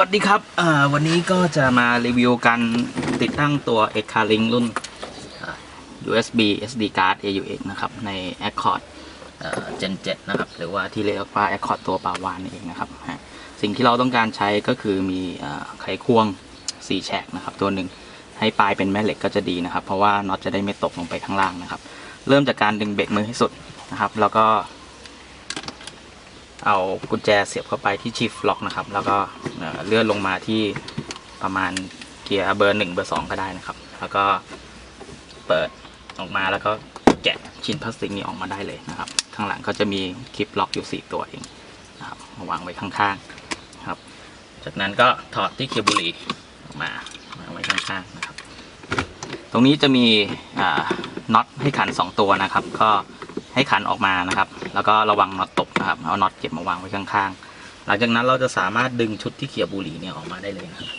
วัสดีครับวันนี้ก็จะมารีวิวการติดตั้งตัว e c a l i n k รุ่น USB SD card AUX นะครับ ใน Accord Gen 7 นะครับ หรือว่าที่เรียกว่า Accord ตัวปาวานนี่เองนะครับสิ่งที่เราต้องการใช้ก็คือมีไขควง 4 แฉกนะครับ ตัวหนึ่งให้ปลายเป็นแม่เหล็กก็จะดีนะครับ เพราะว่าน็อตจะได้ไม่ตกลงไปข้างล่างนะครับ เริ่มจากการดึงเบรกมือให้สุดนะครับ แล้วก็ เอากุญแจเสียบเข้าไปที่ชิฟล็อกนะครับ แล้วก็เลื่อนลงมาที่ประมาณเกียร์เบอร์หนึ่งเบอร์สองก็ได้นะครับ แล้วก็เปิดออกมาแล้วก็แกะชิ้นพลาสติกนี้ออกมาได้เลยนะครับ ข้างหลังก็จะมีคลิปล็อกอยู่ 4 ตัวเองนะครับมาวางไว้ข้างๆครับ จากนั้นก็ถอดที่เคเบุหรีออกมาวางไว้ข้างๆนะครับ ตรงนี้จะมีน็อตให้ขัน 2 ตัวนะครับ ก็ ให้ขันออกมานะครับ แล้วก็ระวังน็อตตกนะครับ เอาน็อตเก็บมาวางไว้ข้างๆ หลังจากนั้นเราจะสามารถดึงชุดที่เขี่ยบุหรี่เนี่ยออกมาได้เลยนะครับ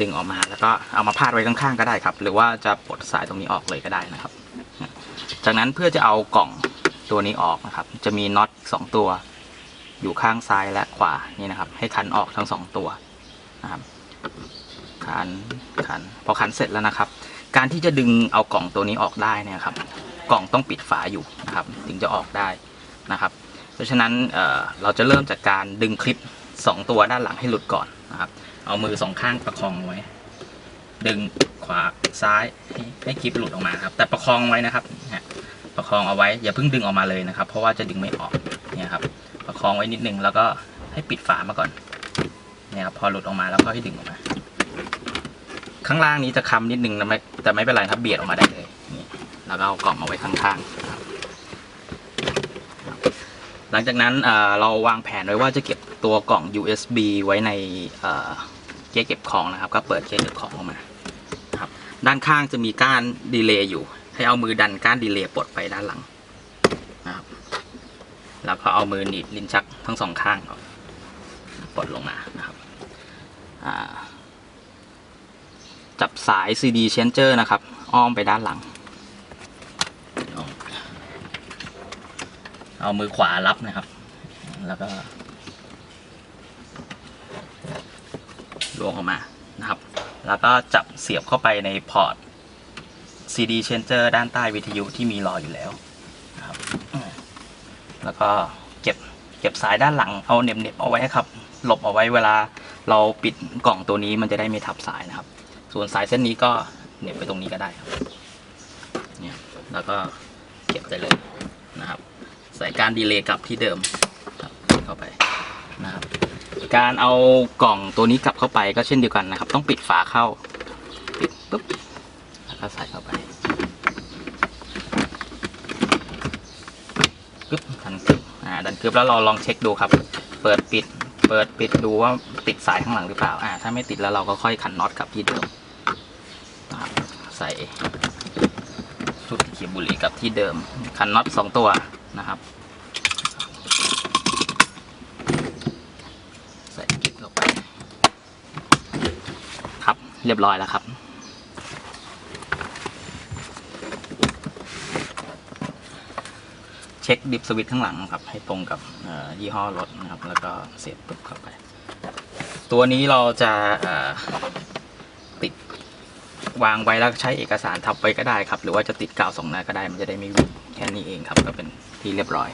ดึงออกมาแล้วก็เอามาพาดไว้ข้างๆก็ได้ครับ หรือว่าจะปลดสายตรงนี้ออกเลยก็ได้นะครับ จากนั้นเพื่อจะเอากล่องตัวนี้ออกนะครับ จะมีน็อตสองตัว อยู่ข้างซ้ายและขวานี่นะครับ ให้ขันออกทั้งสองตัวนะครับขันขันพอขันเสร็จแล้วนะครับ การที่จะดึงเอากล่องตัวนี้ออกได้เนี่ยครับ กล่องต้องปิดฝาอยู่นะครับ ถึงจะออกได้นะครับ เพราะฉะนั้นเเราจะเริ่มจากการดึงคลิป 2 ตัวด้านหลังให้หลุดก่อนนะครับ เอามือสองข้างประคองไว้ ดึงขวาซ้ายให้ให้คลิปหลุดออกมาครับ แต่ประคองไว้นะครับประคองเอาไว้อย่าเพิ่งดึงออกมาเลยนะครับ เพราะว่าจะดึงไม่ออกเนี่ยครับ ประคองไว้นิดนึงแล้วก็ให้ปิดฝามาก่อนเนี่ยครับพอหลุดออกมาแล้วก็ให้ดึงออกมา ข้างล่างนี้จะค้ำนิดนึงนะไม่แต่ไม่เป็นไรครับเบียดออกมาได้เลยนี่แล้วก็เอากล่องมาไว้ข้างๆครับหลังจากนั้นเราวางแผนไว้ว่าจะเก็บตัวกล่อง USB ไว้ในเเกียร์เก็บของนะครับ ก็เปิดเก๊เก็บของออกมาครับ ด้านข้างจะมีก้านดีเลย์อยู่ ให้เอามือดันก้านดีเลย์ปลดไปด้านหลังนะครับ แล้วก็เอามือหนีบลิ้นชักทั้งสองข้างออกปลดลงมานะครับอ่า จับสาย CD changer นะครับ อ้อมไปด้านหลัง เอามือขวารับนะครับ แล้วก็ลวงออกมานะครับ แล้วก็จับเสียบเข้าไปในพอร์ต CD changer ด้านใต้วิทยุที่มีรออยู่แล้วนะครับ แล้วก็เก็บเก็บสายด้านหลังเอาเน็บเน็บเอาไว้ครับ หลบเอาไว้เวลาเราปิดกล่องตัวนี้มันจะได้ไม่ทับสายนะครับ ส่วนสายเส้นนี้ก็เหน็บไปตรงนี้ก็ได้ครับเนี่ยแล้วก็เก็บได้เลยนะครับใส่การดีเลย์กลับที่เดิมครับเข้าไปนะครับ การเอากล่องตัวนี้กลับเข้าไปก็เช่นเดียวกันนะครับ ต้องปิดฝาเข้าปิดปุ๊บแล้วก็ใส่เข้าไปปึ๊บดันกึบอ่าดันกึบแล้วเราลองเช็คดูครับ เปิดปิด เปิดปิดดูว่าติดสายข้างหลังหรือเปล่าอ่าถ้าไม่ติดแล้วเราก็ค่อยขันน็อตกลับที่เดิม ใส่ชุดเขียบบุหรี่กับที่เดิมขันน็อตสองตัวนะครับ ใส่กิ๊บเข้าไป ครับเรียบร้อยแล้วครับเช็คดิฟสวิตช์ข้างหลังครับ ให้ตรงกับยี่ห้อรถนะครับ แล้วก็เสียบปุ๊บเข้าไป ตัวนี้เราจะ วางไว้แล้วใช้เอกสารทับไว้ก็ได้ครับ หรือว่าจะติดกาวสองหน้าก็ได้มันจะได้ไม่วิ่งแค่นี้เองครับก็เป็นที่เรียบร้อย